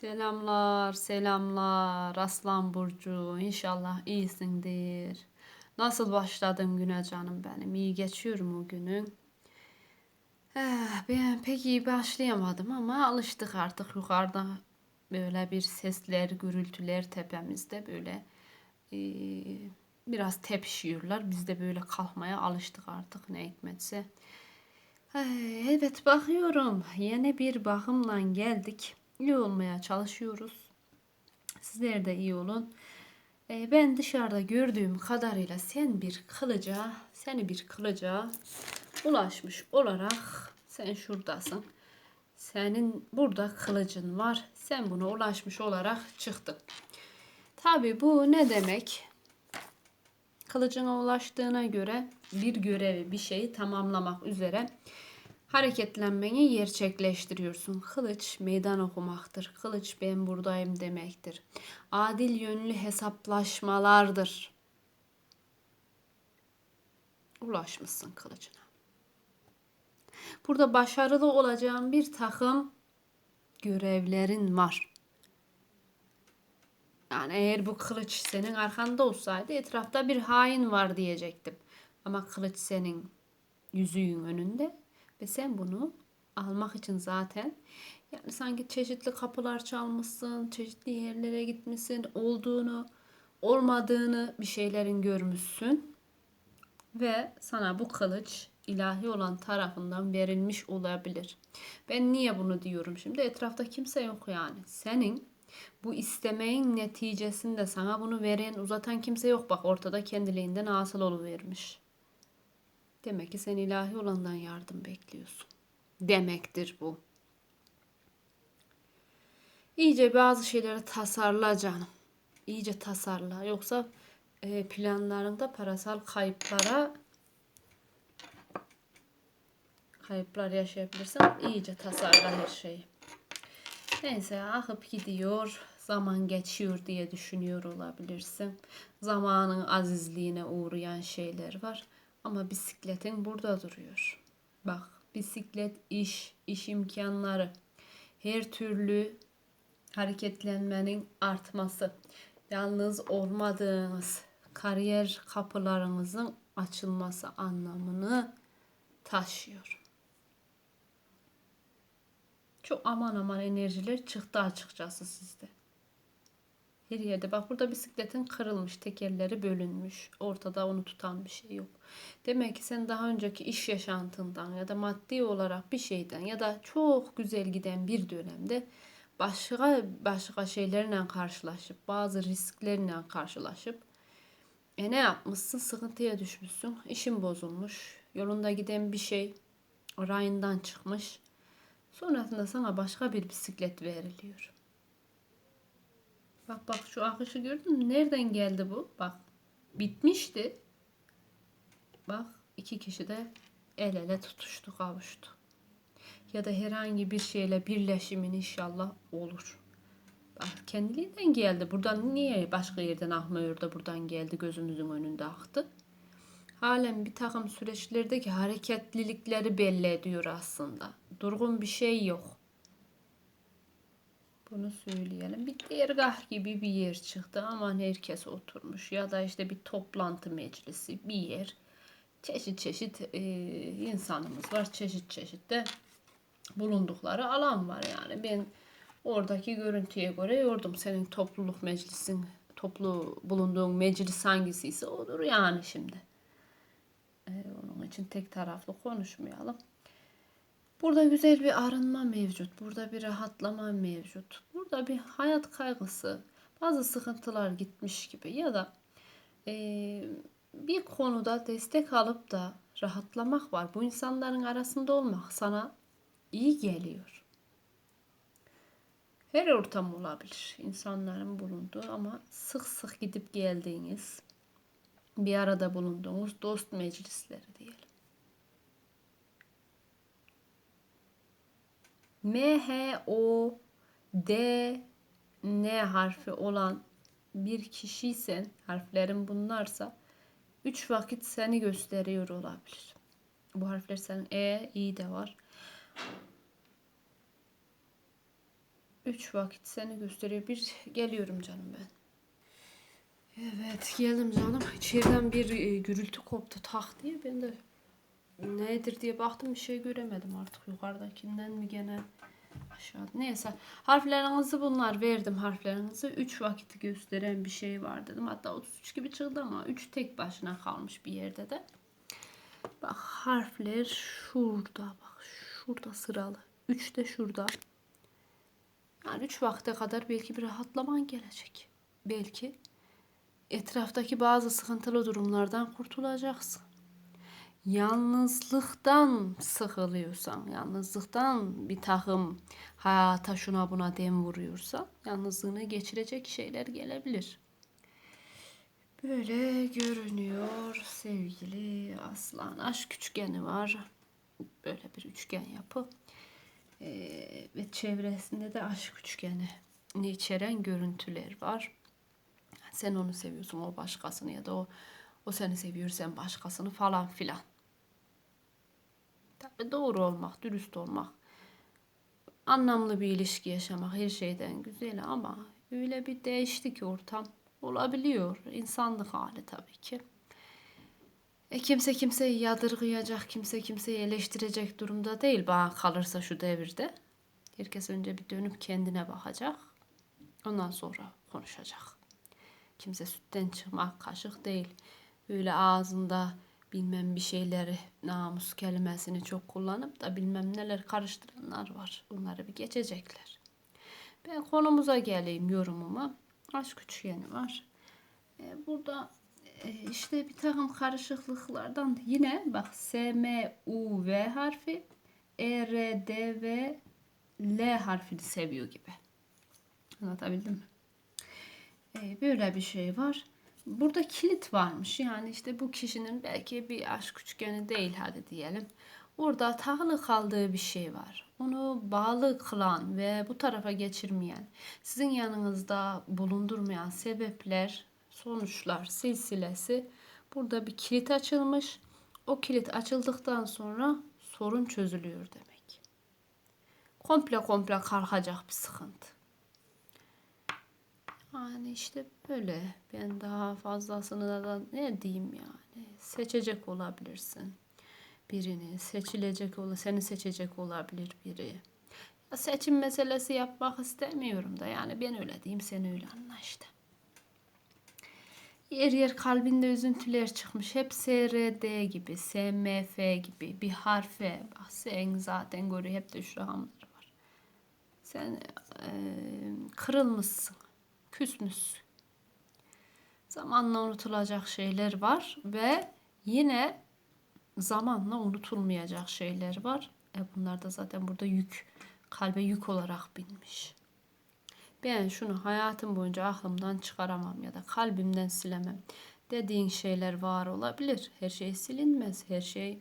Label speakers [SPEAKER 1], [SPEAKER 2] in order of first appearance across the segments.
[SPEAKER 1] Selamlar, selamlar Aslan Burcu. İnşallah iyisindir. Nasıl başladın güne canım benim? İyi geçiyor mu günün? Eh, ben pek iyi başlayamadım ama alıştık artık yukarıda böyle bir sesler, gürültüler tepemizde böyle eee, biraz tepişiyorlar. Biz de böyle kalkmaya alıştık artık ne hikmetse. Ay, Evet bakıyorum. Yeni bir bakımla geldik. İyi olmaya çalışıyoruz. Sizler de iyi olun. Ee, ben dışarıda gördüğüm kadarıyla sen bir kılıca, seni bir kılıca ulaşmış olarak sen şuradasın. Senin burada kılıcın var. Sen buna ulaşmış olarak çıktın. Tabii bu ne demek? Kılıcına ulaştığına göre bir görevi, bir şeyi tamamlamak üzere hareketlenmeyi gerçekleştiriyorsun. Kılıç meydan okumaktır. Kılıç ben buradayım demektir. Adil yönlü hesaplaşmalardır. Ulaşmışsın kılıcına. Burada başarılı olacağın bir takım görevlerin var. Yani eğer bu kılıç senin arkanda olsaydı etrafta bir hain var diyecektim. Ama kılıç senin yüzüğün önünde ve sen bunu almak için zaten yani sanki çeşitli kapılar çalmışsın, çeşitli yerlere gitmişsin, olduğunu, olmadığını bir şeylerin görmüşsün ve sana bu kılıç ilahi olan tarafından verilmiş olabilir. Ben niye bunu diyorum şimdi? Etrafta kimse yok yani. Senin bu istemeğin neticesinde sana bunu veren, uzatan kimse yok. Bak ortada kendiliğinden hasıl vermiş. Demek ki sen ilahi olandan yardım bekliyorsun. Demektir bu. İyice bazı şeyleri tasarla canım. İyice tasarla. Yoksa e, planlarında parasal kayıplara kayıplar yaşayabilirsen iyice tasarla her şeyi. Neyse akıp gidiyor. Zaman geçiyor diye düşünüyor olabilirsin. Zamanın azizliğine uğrayan şeyler var. Ama bisikletin burada duruyor. Bak bisiklet iş, iş imkanları, her türlü hareketlenmenin artması, yalnız olmadığınız kariyer kapılarınızın açılması anlamını taşıyor. Çok aman aman enerjiler çıktı açıkçası sizde. Her yerde bak burada bisikletin kırılmış, tekerleri bölünmüş. Ortada onu tutan bir şey yok. Demek ki sen daha önceki iş yaşantından ya da maddi olarak bir şeyden ya da çok güzel giden bir dönemde başka başka şeylerle karşılaşıp bazı risklerle karşılaşıp e ne yapmışsın? Sıkıntıya düşmüşsün. İşin bozulmuş. Yolunda giden bir şey rayından çıkmış. Sonrasında sana başka bir bisiklet veriliyor. Bak bak şu akışı gördün mü? Nereden geldi bu? Bak bitmişti. Bak iki kişi de el ele tutuştu kavuştu. Ya da herhangi bir şeyle birleşimin inşallah olur. Bak kendiliğinden geldi. Buradan niye başka yerden akmıyor da buradan geldi gözümüzün önünde aktı. Halen bir takım süreçlerdeki hareketlilikleri belli ediyor aslında. Durgun bir şey yok. Bunu söyleyelim. Bir dergah gibi bir yer çıktı. Aman herkes oturmuş. Ya da işte bir toplantı meclisi bir yer. Çeşit çeşit e, insanımız var. Çeşit çeşit de bulundukları alan var yani. Ben oradaki görüntüye göre yordum. Senin topluluk meclisin, toplu bulunduğun meclis hangisiyse odur yani şimdi. Ee, onun için tek taraflı konuşmayalım. Burada güzel bir arınma mevcut. Burada bir rahatlama mevcut. Burada bir hayat kaygısı, bazı sıkıntılar gitmiş gibi ya da e, bir konuda destek alıp da rahatlamak var. Bu insanların arasında olmak sana iyi geliyor. Her ortam olabilir insanların bulunduğu ama sık sık gidip geldiğiniz bir arada bulunduğumuz dost meclisleri diyelim. M, H, O, D, N harfi olan bir kişiysen, harflerin bunlarsa üç vakit seni gösteriyor olabilir. Bu harfler senin E, İ de var. Üç vakit seni gösteriyor. Bir geliyorum canım ben. Evet geldim canım. İçeriden bir e, gürültü koptu tak diye. Ben de nedir diye baktım bir şey göremedim artık yukarıdakinden mi gene aşağıda. Neyse harflerinizi bunlar verdim harflerinizi. 3 vakiti gösteren bir şey var dedim. Hatta 33 gibi çıktı ama 3 tek başına kalmış bir yerde de. Bak harfler şurada bak şurada sıralı. 3 de şurada. Yani 3 vakte kadar belki bir rahatlaman gelecek. Belki etraftaki bazı sıkıntılı durumlardan kurtulacaksın. Yalnızlıktan sıkılıyorsan, yalnızlıktan bir takım hayata şuna buna dem vuruyorsan, yalnızlığını geçirecek şeyler gelebilir. Böyle görünüyor sevgili aslan. Aşk üçgeni var. Böyle bir üçgen yapı. Ee, ve çevresinde de aşk üçgeni içeren görüntüler var. Sen onu seviyorsun, o başkasını ya da o o seni seviyor, sen başkasını falan filan. Tabii doğru olmak, dürüst olmak, anlamlı bir ilişki yaşamak her şeyden güzel ama öyle bir değişti ortam olabiliyor. İnsanlık hali tabii ki. E kimse kimseyi yadırgayacak, kimse kimseyi eleştirecek durumda değil bana kalırsa şu devirde. Herkes önce bir dönüp kendine bakacak. Ondan sonra konuşacak. Kimse sütten çıkmak kaşık değil. Öyle ağzında bilmem bir şeyleri namus kelimesini çok kullanıp da bilmem neler karıştıranlar var. Bunları bir geçecekler. Ben konumuza geleyim yorumuma. Aşk üçgeni var. E, burada e, işte bir takım karışıklıklardan yine bak S, M, U, V harfi E, R, D, V, L harfini seviyor gibi. Anlatabildim mi? E, böyle bir şey var. Burada kilit varmış. Yani işte bu kişinin belki bir aşk üçgeni değil hadi diyelim. Orada takılı kaldığı bir şey var. Onu bağlı kılan ve bu tarafa geçirmeyen, sizin yanınızda bulundurmayan sebepler, sonuçlar silsilesi burada bir kilit açılmış. O kilit açıldıktan sonra sorun çözülüyor demek. Komple komple kalkacak bir sıkıntı. Yani işte böyle. Ben daha fazlasını da ne diyeyim yani. Seçecek olabilirsin birini. Seçilecek ol, seni seçecek olabilir biri. Ya seçim meselesi yapmak istemiyorum da yani ben öyle diyeyim sen öyle anla işte. Yer yer kalbinde üzüntüler çıkmış. Hep SRD gibi, SMF gibi bir harfe. Bak sen zaten görüyor hep de şu rakamlar var. Sen e, kırılmışsın küsmüşsün. Zamanla unutulacak şeyler var ve yine zamanla unutulmayacak şeyler var. E bunlar da zaten burada yük, kalbe yük olarak binmiş. Ben şunu hayatım boyunca aklımdan çıkaramam ya da kalbimden silemem. Dediğin şeyler var olabilir. Her şey silinmez. Her şey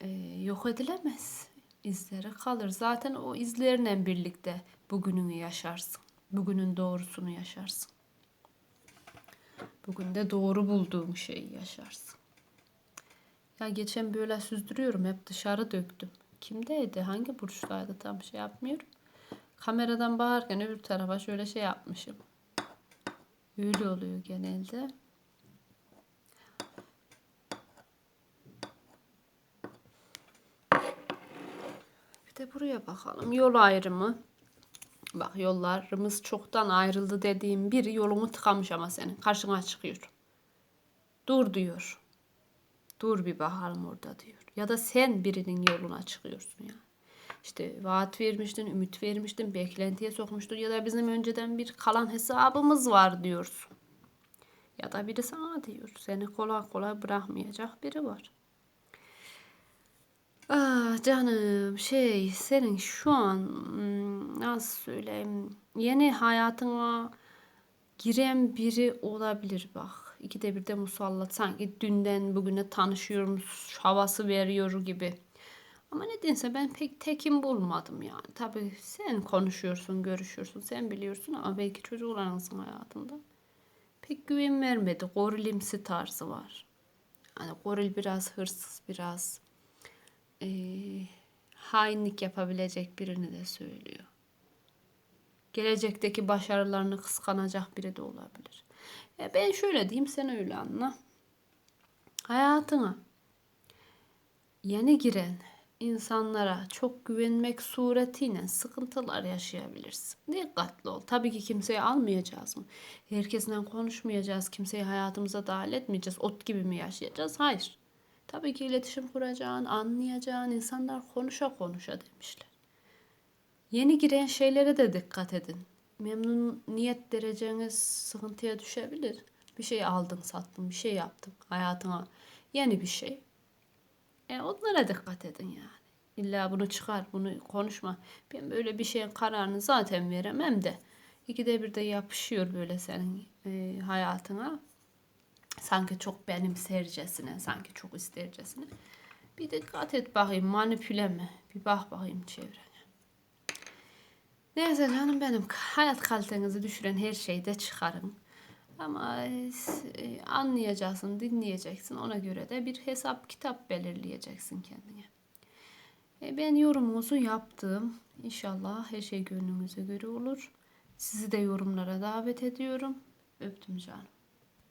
[SPEAKER 1] e, yok edilemez. İzleri kalır. Zaten o izlerle birlikte bugününü yaşarsın. Bugünün doğrusunu yaşarsın. Bugün de doğru bulduğun şeyi yaşarsın. Ya geçen böyle süzdürüyorum. Hep dışarı döktüm. Kimdeydi? Hangi burçtaydı? Tam şey yapmıyorum. Kameradan bağırken öbür tarafa şöyle şey yapmışım. Öyle oluyor genelde. Bir de buraya bakalım. Yol ayrımı. Bak yollarımız çoktan ayrıldı dediğim biri yolunu tıkamış ama senin. Karşına çıkıyor. Dur diyor. Dur bir bakalım orada diyor. Ya da sen birinin yoluna çıkıyorsun ya. İşte vaat vermiştin, ümit vermiştin, beklentiye sokmuştun ya da bizim önceden bir kalan hesabımız var diyorsun. Ya da biri sana diyor. Seni kolay kolay bırakmayacak biri var. Ah canım şey senin şu an hmm, nasıl söyleyeyim yeni hayatına giren biri olabilir bak. İkide bir de musallat sanki dünden bugüne tanışıyormuş havası veriyor gibi. Ama nedense ben pek tekim bulmadım yani. Tabii sen konuşuyorsun, görüşüyorsun, sen biliyorsun ama belki çocuklarınızın hayatında pek güven vermedi. Gorilimsi tarzı var. Hani goril biraz hırsız, biraz hainlik yapabilecek birini de söylüyor. Gelecekteki başarılarını kıskanacak biri de olabilir. E ben şöyle diyeyim sen öyle anla. Hayatına yeni giren insanlara çok güvenmek suretiyle sıkıntılar yaşayabilirsin. Dikkatli ol. Tabii ki kimseyi almayacağız mı? Herkesle konuşmayacağız. Kimseyi hayatımıza dahil etmeyeceğiz. Ot gibi mi yaşayacağız? Hayır. Tabii ki iletişim kuracaksın, anlayacaksın. İnsanlar konuşa konuşa demişler. Yeni giren şeylere de dikkat edin. Memnuniyet dereceniz sıkıntıya düşebilir. Bir şey aldın, sattın, bir şey yaptın hayatına. Yeni bir şey. E onlara dikkat edin yani. İlla bunu çıkar, bunu konuşma. Ben böyle bir şeyin kararını zaten veremem de. İkide bir de yapışıyor böyle senin e, hayatına. Sanki çok benimsercesine, sanki çok istercesine. Bir dikkat et bakayım, manipüle mi? Bir bak bakayım çevrene. Neyse canım benim hayat kalitenizi düşüren her şeyi de çıkarın. Ama e, anlayacaksın, dinleyeceksin. Ona göre de bir hesap kitap belirleyeceksin kendine. E, ben yorumunuzu yaptım. İnşallah her şey gönlünüze göre olur. Sizi de yorumlara davet ediyorum. Öptüm canım.